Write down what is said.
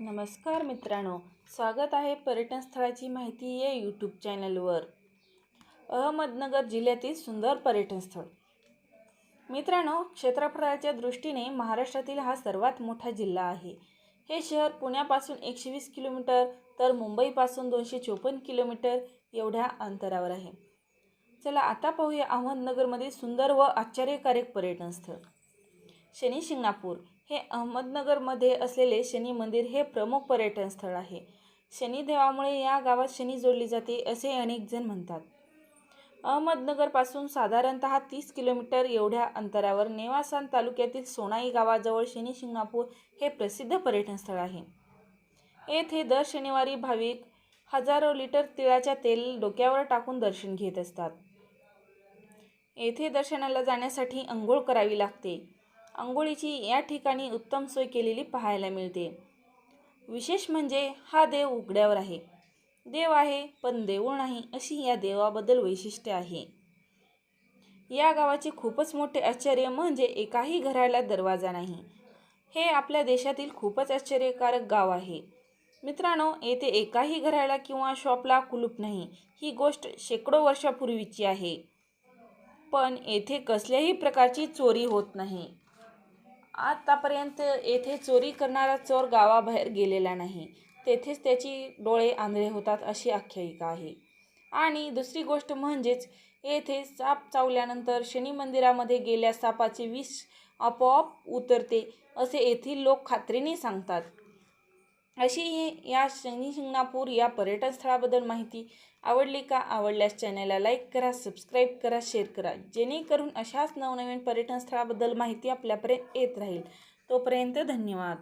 नमस्कार मित्रांनो स्वागत आहे पर्यटन स्थळाची माहिती या यूट्यूब चॅनलवर अहमदनगर जिल्ह्यातील सुंदर पर्यटन स्थळ. मित्रांनो क्षेत्रफळाच्या दृष्टीने महाराष्ट्रातील हा सर्वात मोठा जिल्हा आहे. हे शहर पुण्यापासून एकशे वीस किलोमीटर तर मुंबईपासून दोनशे चोपन्न किलोमीटर एवढ्या अंतरावर आहे. चला आता पाहूया अहमदनगरमधील सुंदर व आश्चर्यकारक पर्यटन स्थळ. शनी शिंगणापूर हे अहमदनगरमध्ये असलेले शनी मंदिर हे प्रमुख पर्यटन स्थळ आहे. शनिदेवामुळे या गावात शनी जोडली जाते असे अनेक जण म्हणतात. अहमदनगरपासून साधारणत तीस किलोमीटर एवढ्या अंतरावर नेवासान तालुक्यातील सोनाई गावाजवळ शनी शिंगणापूर हे प्रसिद्ध पर्यटन स्थळ आहे. येथे दर शनिवारी भाविक हजारो लिटर तिळाच्या तेल डोक्यावर टाकून दर्शन घेत असतात. येथे दर्शनाला जाण्यासाठी अंघोळ करावी लागते. आंघोळीची या ठिकाणी उत्तम सोय केलेली पाहायला मिळते. विशेष म्हणजे हा देव उघड्यावर आहे. देव आहे पण देऊळ नाही अशी या देवाबद्दल वैशिष्ट्य आहे. या गावाचे खूपच मोठे आश्चर्य म्हणजे एकाही घराला दरवाजा नाही. हे आपल्या देशातील खूपच आश्चर्यकारक गाव आहे. मित्रांनो येथे एकाही घराला किंवा शॉपला कुलूप नाही ही गोष्ट शेकडो वर्षापूर्वीची आहे. पण येथे कसल्याही प्रकारची चोरी होत नाही. आतापर्यंत येथे चोरी करणारा चोर गावाबाहेर गेलेला नाही. तेथेच त्याची डोळे आंधळे होतात अशी आख्यायिका आहे. आणि दुसरी गोष्ट म्हणजेच येथे साप चावल्यानंतर शनी मंदिरामध्ये गेल्यास सापाचे विष आपोआप उतरते असे येथील लोक खात्रीने सांगतात. अशी ही या शनी शिंगणापूर या पर्यटन स्थळाबद्दल माहिती आवडली का? आवडल्यास चॅनलला लाईक करा सबस्क्राईब करा शेअर करा. जेणेकरून अशाच नवनवीन पर्यटन स्थळाबद्दल माहिती आपल्यापर्यंत येत राहील. तोपर्यंत धन्यवाद.